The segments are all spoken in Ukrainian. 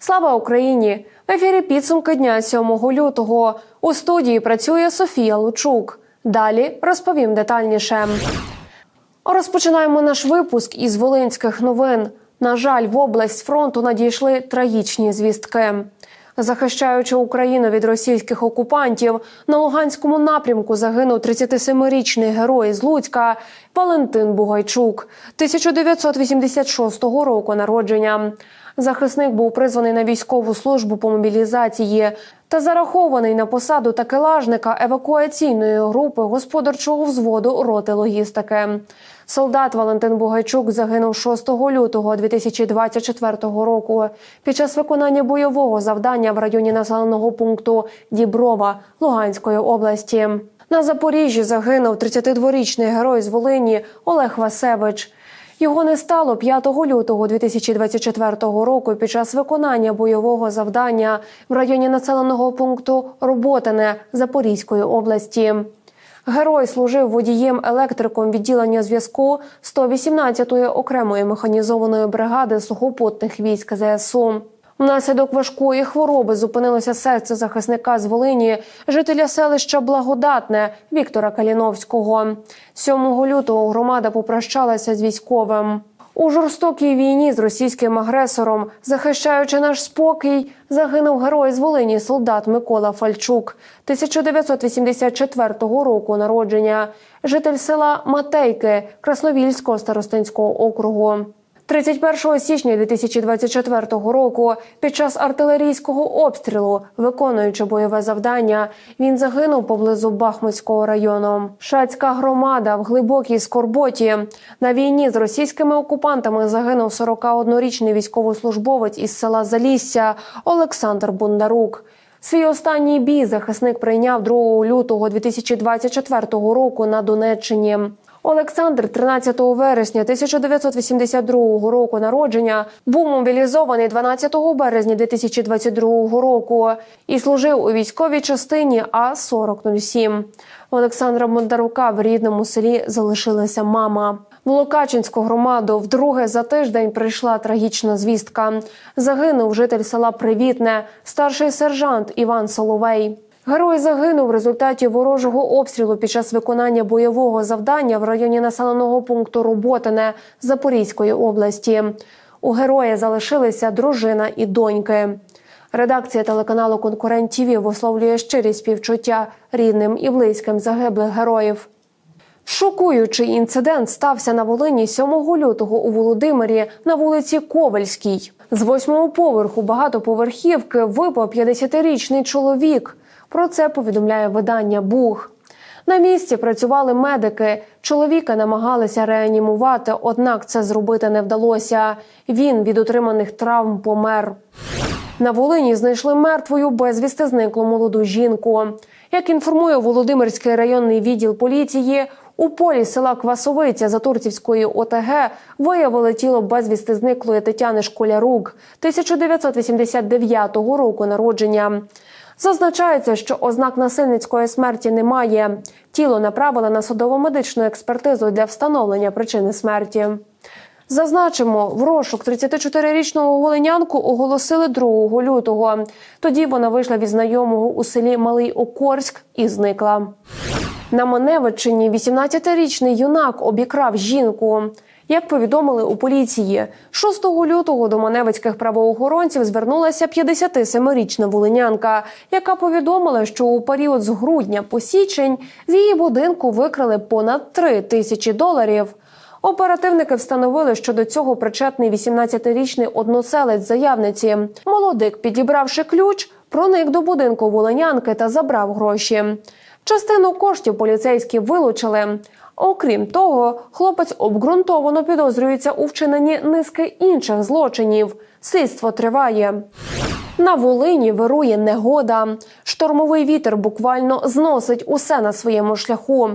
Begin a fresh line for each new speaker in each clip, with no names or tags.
Слава Україні! В ефірі підсумки дня 7 лютого. У студії працює Софія Лучук. Далі розповім детальніше. Розпочинаємо наш випуск із волинських новин. На жаль, в область фронту надійшли трагічні звістки. Захищаючи Україну від російських окупантів, на Луганському напрямку загинув 37-річний герой з Луцька Валентин Бугайчук, 1986 року народження. Захисник був призваний на військову службу по мобілізації та зарахований на посаду такелажника евакуаційної групи господарчого взводу роти логістики. Солдат Валентин Бугайчук загинув 6 лютого 2024 року під час виконання бойового завдання в районі населеного пункту Діброва Луганської області. На Запоріжжі загинув 32-річний герой з Волині Олег Васевич. Його не стало 5 лютого 2024 року під час виконання бойового завдання в районі населеного пункту Роботине Запорізької області. Герой служив водієм-електриком відділення зв'язку 118-ї окремої механізованої бригади сухопутних військ ЗСУ. Внаслідок важкої хвороби зупинилося серце захисника з Волині, жителя селища Благодатне Віктора Каліновського. 7 лютого громада попрощалася з військовим. У жорстокій війні з російським агресором, захищаючи наш спокій, загинув герой з Волині солдат Микола Фальчук, 1984 року народження, житель села Матейки Красновільського старостинського округу. 31 січня 2024 року під час артилерійського обстрілу, виконуючи бойове завдання, він загинув поблизу Бахмутського району. Шацька громада в глибокій скорботі на війні з російськими окупантами загинув 41-річний військовослужбовець із села Залісся Олександр Бондарук. Свій останній бій захисник прийняв 2 лютого 2024 року на Донеччині. Олександр 13 вересня 1982 року народження був мобілізований 12 березня 2022 року і служив у військовій частині А 4007 Олександра Бондарука в рідному селі залишилася мама. В Локачинську громаду вдруге за тиждень прийшла трагічна звістка. Загинув житель села Привітне, старший сержант Іван Соловей. Герой загинув в результаті ворожого обстрілу під час виконання бойового завдання в районі населеного пункту Роботине Запорізької області. У героя залишилися дружина і доньки. Редакція телеканалу Конкурент ТІВІ висловлює щирі співчуття рідним і близьким загиблих героїв. Шокуючий інцидент стався на Волині 7 лютого у Володимирі на вулиці Ковальській. З восьмого поверху багатоповерхівки випав 50-річний чоловік. Про це повідомляє видання Буг. На місці працювали медики. Чоловіка намагалися реанімувати, однак це зробити не вдалося. Він від отриманих травм помер. На Волині знайшли мертвою безвісти зниклу молоду жінку. Як інформує Володимирський районний відділ поліції, у полі села Квасовиця Затурцівської ОТГ виявили тіло безвісти зниклої Тетяни Школярук 1989 року народження. Зазначається, що ознак насильницької смерті немає. Тіло направили на судово-медичну експертизу для встановлення причини смерті. Зазначимо, в розшук 34-річного голинянку оголосили 2 лютого. Тоді вона вийшла від знайомого у селі Малий Окорськ і зникла. На Маневичині 18-річний юнак обікрав жінку. Як повідомили у поліції, 6 лютого до маневицьких правоохоронців звернулася 57-річна волинянка, яка повідомила, що у період з грудня по січень з її будинку викрали понад 3 тисячі доларів. Оперативники встановили, що до цього причетний 18-річний односелець заявниці. Молодик, підібравши ключ, проник до будинку волинянки та забрав гроші. Частину коштів поліцейські вилучили. Окрім того, хлопець обґрунтовано підозрюється у вчиненні низки інших злочинів. Слідство триває. На Волині вирує негода. Штормовий вітер буквально зносить усе на своєму шляху.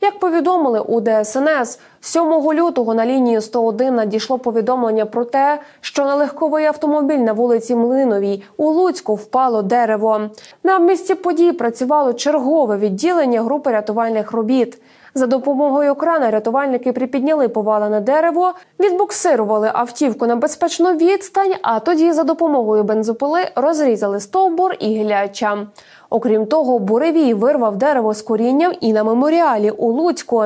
Як повідомили у ДСНС, 7 лютого на лінії 101 надійшло повідомлення про те, що на легковий автомобіль на вулиці Млиновій у Луцьку впало дерево. На місці подій працювало чергове відділення групи рятувальних робіт. За допомогою крана рятувальники припідняли повалене дерево, відбуксирували автівку на безпечну відстань, а тоді за допомогою бензопили розрізали стовбур і гіляча. Окрім того, буревій вирвав дерево з корінням і на меморіалі у Луцьку.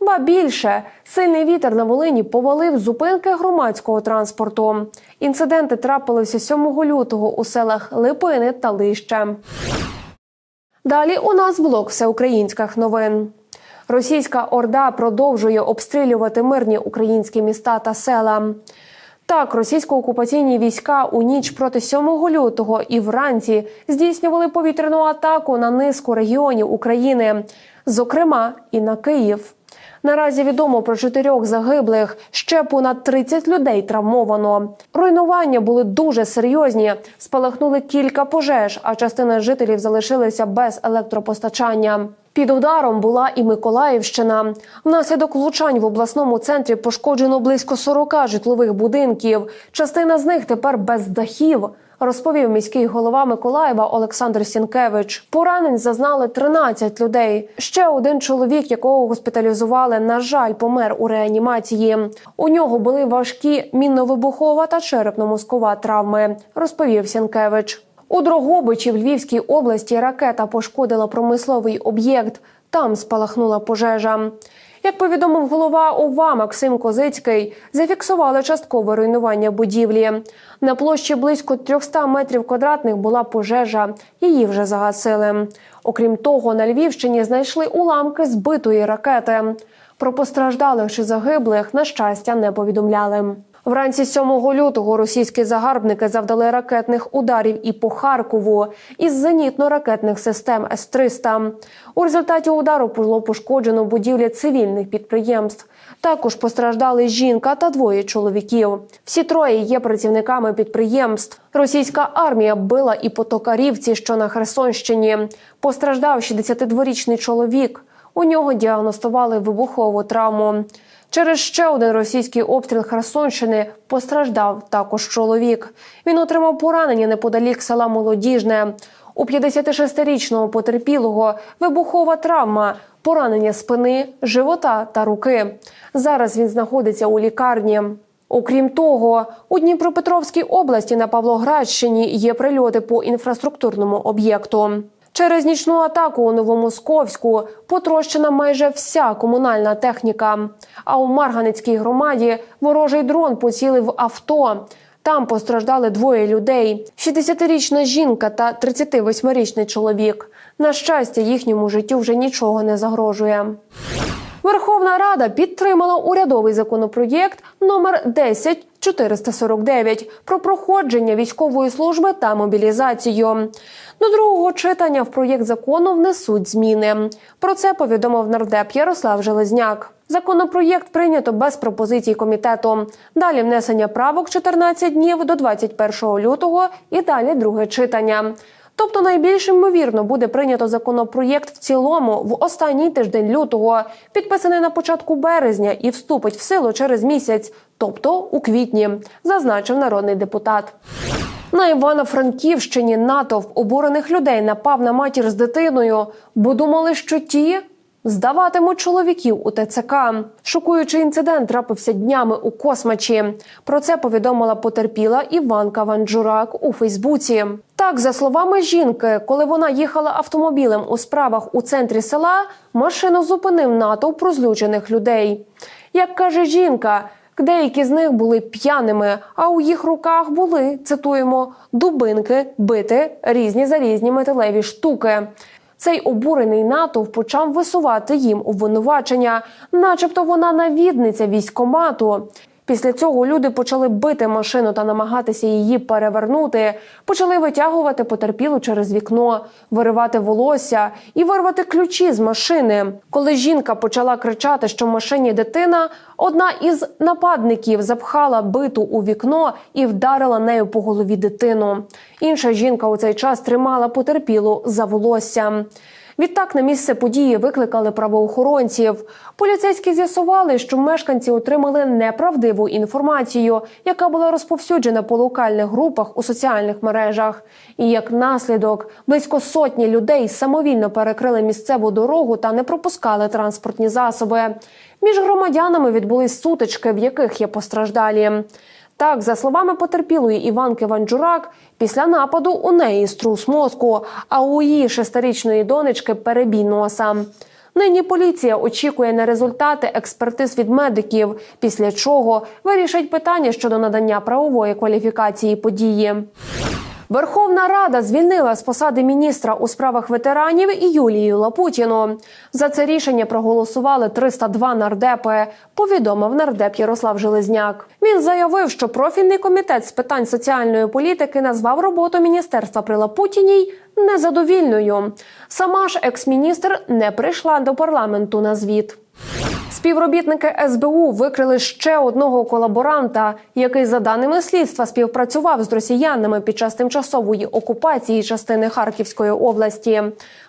Ба більше сильний вітер на Волині повалив зупинки громадського транспорту. Інциденти трапилися 7 лютого у селах Липини та Лище. Далі у нас блок всеукраїнських новин. Російська орда продовжує обстрілювати мирні українські міста та села. Так, російсько-окупаційні війська у ніч проти 7 лютого і вранці здійснювали повітряну атаку на низку регіонів України, зокрема і на Київ. Наразі відомо про чотирьох загиблих, ще понад 30 людей травмовано. Руйнування були дуже серйозні. Спалахнули кілька пожеж, а частина жителів залишилися без електропостачання. Під ударом була і Миколаївщина. Внаслідок влучань в обласному центрі пошкоджено близько 40 житлових будинків. Частина з них тепер без дахів. Розповів міський голова Миколаєва Олександр Сінкевич. Поранень зазнали 13 людей. Ще один чоловік, якого госпіталізували, на жаль, помер у реанімації. У нього були важкі мінно-вибухова та черепно-мозкова травми. Розповів Сінкевич. У Дрогобичі в Львівській області ракета пошкодила промисловий об'єкт. Там спалахнула пожежа. Як повідомив голова ОВА Максим Козицький, зафіксували часткове руйнування будівлі. На площі близько 300 метрів квадратних була пожежа. Її вже загасили. Окрім того, на Львівщині знайшли уламки збитої ракети. Про постраждалих чи загиблих на щастя не повідомляли. Вранці 7 лютого російські загарбники завдали ракетних ударів і по Харкову із зенітно-ракетних систем С-300. У результаті удару було пошкоджено будівлі цивільних підприємств. Також постраждали жінка та двоє чоловіків. Всі троє є працівниками підприємств. Російська армія била і по Токарівці, що на Херсонщині. Постраждав 62-річний чоловік. У нього діагностували вибухову травму. Через ще один російський обстріл Херсонщини постраждав також чоловік. Він отримав поранення неподалік села Молодіжне. У 56-річного потерпілого вибухова травма, поранення спини, живота та руки. Зараз він знаходиться у лікарні. Окрім того, у Дніпропетровській області на Павлоградщині є прильоти по інфраструктурному об'єкту. Через нічну атаку у Новомосковську потрощена майже вся комунальна техніка. А у Марганецькій громаді ворожий дрон поцілив авто. Там постраждали двоє людей: 60-річна жінка та 38-річний чоловік. На щастя, їхньому життю вже нічого не загрожує. Верховна Рада підтримала урядовий законопроєкт номер 10449 про проходження військової служби та мобілізацію. До другого читання в проєкт закону внесуть зміни. Про це повідомив нардеп Ярослав Железняк. Законопроєкт прийнято без пропозицій комітету. Далі внесення правок 14 днів до 21 лютого і далі друге читання. Тобто найбільш ймовірно буде прийнято законопроєкт в цілому в останній тиждень лютого, підписаний на початку березня і вступить в силу через місяць, тобто у квітні, зазначив народний депутат. На Івано-Франківщині натовп обурених людей напав на матір з дитиною, бо думали, що ті здаватимуть чоловіків у ТЦК. Шокуючий інцидент трапився днями у космачі. Про це повідомила потерпіла Іванка Ванджурак у Фейсбуці. Так, за словами жінки, коли вона їхала автомобілем у справах у центрі села, машину зупинив натовп розлючених людей. Як каже жінка. Деякі з них були п'яними, а у їх руках були цитуємо дубинки, бити різні залізні металеві штуки. Цей обурений натовп почав висувати їм обвинувачення, начебто вона навідниця військомату. Після цього люди почали бити машину та намагатися її перевернути. Почали витягувати потерпілу через вікно, виривати волосся і вирвати ключі з машини. Коли жінка почала кричати, що в машині дитина, одна із нападників запхала биту у вікно і вдарила нею по голові дитину. Інша жінка у цей час тримала потерпілу за волосся. Відтак на місце події викликали правоохоронців. Поліцейські з'ясували, що мешканці отримали неправдиву інформацію, яка була розповсюджена по локальних групах у соціальних мережах. І як наслідок близько сотні людей самовільно перекрили місцеву дорогу та не пропускали транспортні засоби. Між громадянами відбулись сутички, в яких є постраждалі. Так, за словами потерпілої Іванки Ванджурак, після нападу у неї струс мозку, а у її шестирічної донечки перебій носа. Нині поліція очікує на результати експертиз від медиків, після чого вирішить питання щодо надання правової кваліфікації події. Верховна Рада звільнила з посади міністра у справах ветеранів Юлію Лапутіну. За це рішення проголосували 302 нардепи. Повідомив нардеп Ярослав Железняк. Він заявив, що профільний комітет з питань соціальної політики назвав роботу міністерства при Лапутіній незадовільною. Сама ж екс-міністр не прийшла до парламенту на звіт. Співробітники СБУ викрили ще одного колаборанта, який, за даними слідства, співпрацював з росіянами під час тимчасової окупації частини Харківської області.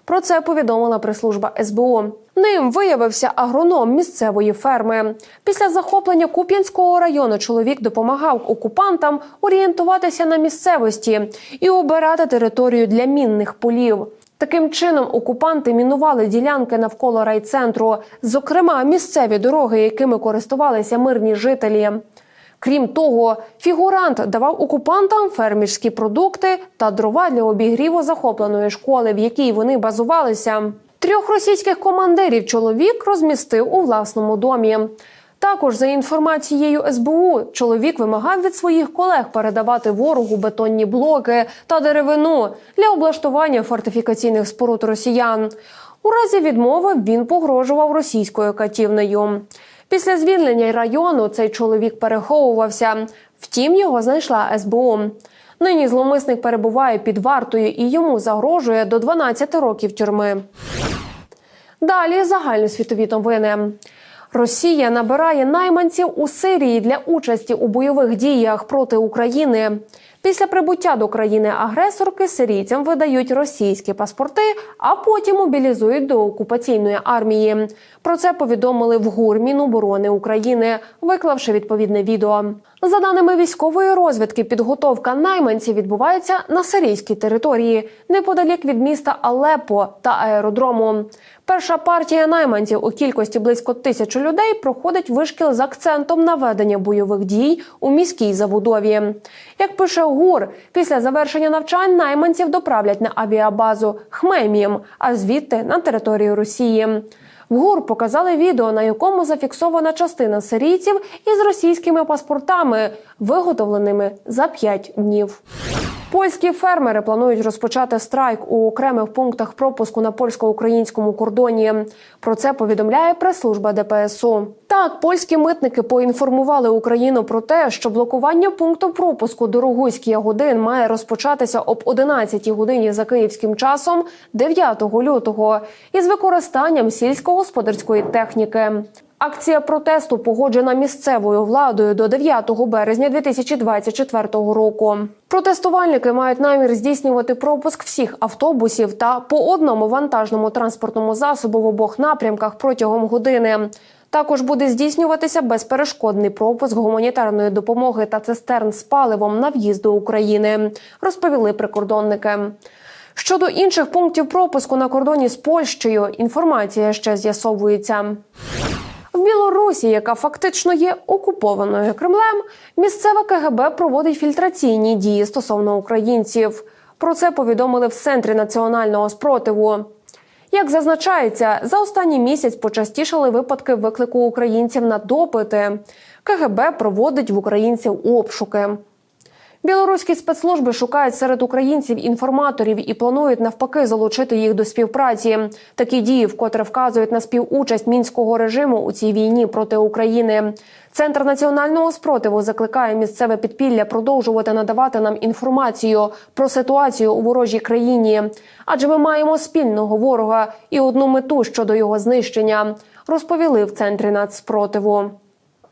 Про це повідомила прес-служба СБУ. Ним виявився агроном місцевої ферми. Після захоплення Куп'янського району чоловік допомагав окупантам орієнтуватися на місцевості і обирати територію для мінних полів. Таким чином, окупанти мінували ділянки навколо райцентру, зокрема місцеві дороги, якими користувалися мирні жителі. Крім того, фігурант давав окупантам фермерські продукти та дрова для обігріву захопленої школи, в якій вони базувалися. Трьох російських командирів чоловік розмістив у власному домі. Також, за інформацією СБУ, чоловік вимагав від своїх колег передавати ворогу бетонні блоки та деревину для облаштування фортифікаційних споруд росіян. У разі відмови він погрожував російською катівнею. Після звільнення району цей чоловік переховувався. Втім, його знайшла СБУ. Нині зломисник перебуває під вартою і йому загрожує до 12 років тюрми. Далі загальносвітові новини. Росія набирає найманців у Сирії для участі у бойових діях проти України. Після прибуття до країни агресорки сирійцям видають російські паспорти, а потім мобілізують до окупаційної армії. Про це повідомили в ГУР Міноборони України, виклавши відповідне відео. За даними військової розвідки, підготовка найманців відбувається на сирійській території, неподалік від міста Алеппо та аеродрому. Перша партія найманців у кількості близько тисячі людей проходить вишкіл з акцентом на ведення бойових дій у міській забудові. Як пише ГУР, після завершення навчань найманців доправлять на авіабазу Хмемім, а звідти на територію Росії. В ГУР показали відео, на якому зафіксована частина сирійців із російськими паспортами, виготовленими за 5 днів. Польські фермери планують розпочати страйк у окремих пунктах пропуску на польсько-українському кордоні. Про це повідомляє прес-служба ДПСУ. Так, польські митники поінформували Україну про те, що блокування пункту пропуску до Рогуський Ягодин має розпочатися об 11 годині за київським часом 9 лютого із використанням сільськогосподарської техніки. Акція протесту погоджена місцевою владою до 9 березня 2024 року. Протестувальники мають намір здійснювати пропуск всіх автобусів та по одному вантажному транспортному засобу в обох напрямках протягом години. Також буде здійснюватися безперешкодний пропуск гуманітарної допомоги та цистерн з паливом на в'їзд до України, розповіли прикордонники. Щодо інших пунктів пропуску на кордоні з Польщею, інформація ще з'ясовується. Білорусі, яка фактично є окупованою Кремлем, місцева КГБ проводить фільтраційні дії стосовно українців. Про це повідомили в центрі національного спротиву. Як зазначається, за останній місяць почастішали випадки виклику українців на допити. КГБ проводить в українців обшуки. Білоруські спецслужби шукають серед українців інформаторів і планують навпаки залучити їх до співпраці. Такі дії вкотре вказують на співучасть мінського режиму у цій війні проти України. Центр національного спротиву закликає місцеве підпілля продовжувати надавати нам інформацію про ситуацію у ворожій країні, адже ми маємо спільного ворога і одну мету щодо його знищення. Розповіли в центрі нацспротиву.